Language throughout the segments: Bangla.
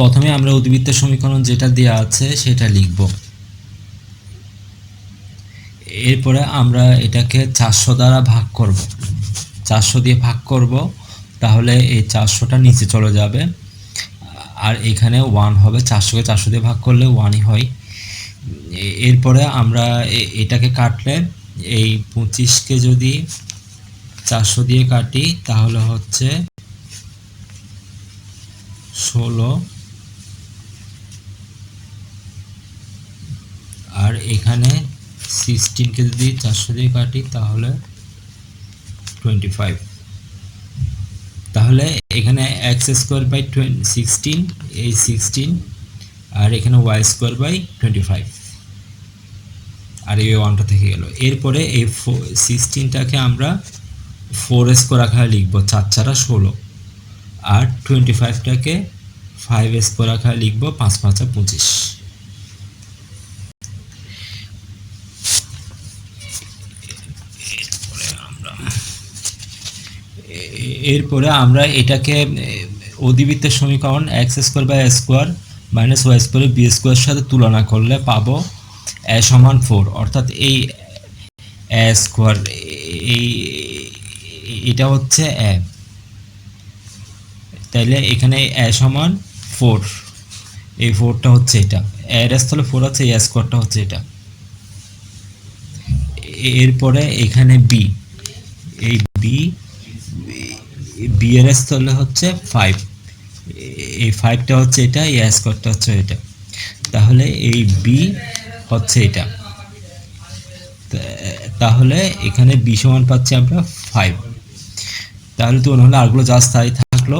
প্রথমে আমরা অধিবৃত্ত সমীকরণ যেটা দেওয়া আছে সেটা লিখব। এরপরে আমরা এটাকে চারশো দ্বারা ভাগ করব। চারশো দিয়ে ভাগ করব, তাহলে এই চারশোটা নিচে চলে যাবে। আর এখানে ওয়ান হবে, চারশোকে চারশো দিয়ে ভাগ করলে ওয়ানই হয়। এরপরে আমরা এটাকে কাটলে এই পঁচিশকে যদি চারশো দিয়ে কাটি, তাহলে হচ্ছে ষোলো আর এখানে সিক্সটিনকে যদি চারশো দিয়ে কাটি, তাহলে টোয়েন্টি ফাইভ তাহলে এখানে এক্স স্কোয়ার বাই সিক্সটিন এই সিক্সটিন আর এখানে y square by twenty five আর এই ওয়ানটা থেকে গেল। এরপরে এই সিক্সটিনটাকে আমরা ফোর স্কোয়ার আকারে লিখব, চার চারা ষোলো। আর টোয়েন্টি ফাইভটাকে ফাইভ স্কোয়ার আকারে লিখব, পাঁচ পাঁচা পঁচিশ এ- এরপরে আমরা এটাকে এ, অধিবৃত্তের সমীকরণ x square by square minus y square b square সাথে তুলনা করলে পাবো এ সমান ফোর অর্থাৎ এই এ স্কোয়ার এই এটা হচ্ছে এ। তাইলে এখানে এ সমান ফোর এই ফোরটা হচ্ছে এটা। এর স্থলে ফোর আছে এই স্কোয়ারটা হচ্ছে এটা। এরপরে এখানে বি এই বি বি এর স্থলে হচ্ছে ফাইভ এই ফাইভটা হচ্ছে এটা, এই স্কোয়ারটা হচ্ছে এটা। তাহলে এই বি হচ্ছে এটা। তাহলে এখানে বি সমান পাচ্ছি আমরা ফাইভ তাহলে তো হলে আরগুলো জাস্ট তাই থাকল।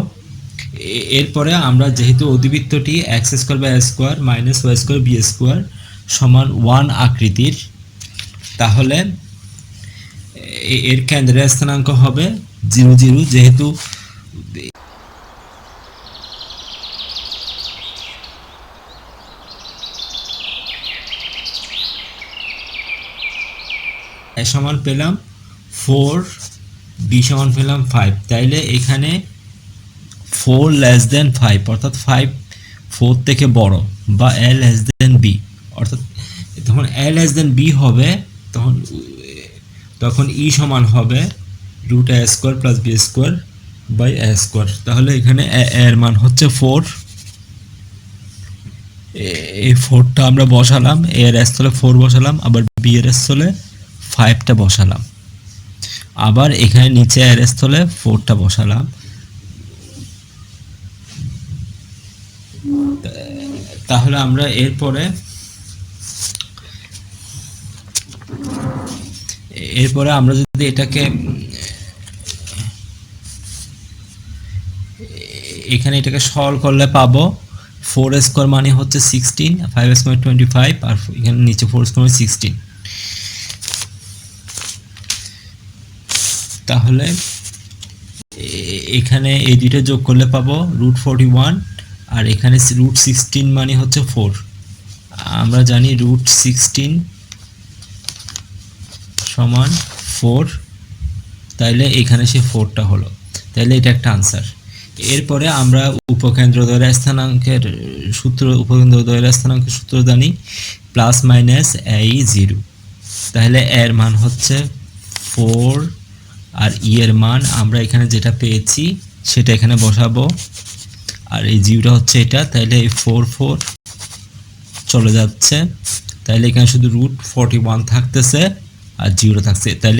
এরপরে আমরা যেহেতু অধিবৃত্তটি x square by square minus y square b square সমান ওয়ান আকৃতির, তাহলে এর কেন্দ্রের স্থানাঙ্ক হবে জিরো জিরো যেহেতু সমান পেলাম ফোর, বি সমান পেলাম ফাইভ। তাইলে এখানে ফোর লেস দেন ফাইভ অর্থাৎ ফাইভ ফোর থেকে বড়, বা এ লেস দেন বি অর্থাৎ যখন এ লেস দেন বি হবে, তখন তখন ই সমান হবে root a square plus b square by a square তাহলে এখানে এর মান হচ্ছে ফোর এই ফোরটা আমরা বসালাম। এর স্থলে ফোর বসালাম, আবার বি এর স্থলে ফাইভটা বসালাম। আবার এখানে নিচে এর স্থলে ফোরটা বসালাম। তাহলে আমরা এরপরে এরপরে আমরা যদি এটাকে এখানে এটাকে সরল করলে পাবো ফোর স্কোয়ার মানে হচ্ছে sixteen five square twenty five আর এখানে নিচে ফোর স্কোয়ার সিক্সটিন তাহলে এখানে এই দুইটা যোগ করলে পাবো রুট ফোরটি ওয়ান আর এখানে রুট সিক্সটিন মানে হচ্ছে ফোর আমরা জানি রুট সিক্সটিন সমান ফোর তাইলে এখানে সে ফোরটা হলো। তাইলে এটা একটা আনসার এরপরে আমরা উপকেন্দ্র দ্বয়ের স্থানাঙ্কের সূত্র উপকেন্দ্র দ্বয়ের স্থানাঙ্কের সূত্র জানি প্লাস মাইনাস এই জিরো তাহলে এর মান হচ্ছে ফোর আর ই এর মান আমরা এখানে যেটা পেয়েছি, সেটা এখানে বসাবো। আর এই জিরোটা হচ্ছে এটা তাইলে এই ফোর ফোর চলে যাচ্ছে। তাইলে এখানে শুধু রুট ফোরটি ওয়ান থাকতেছে, আর জিরো থাকছে। তাইলে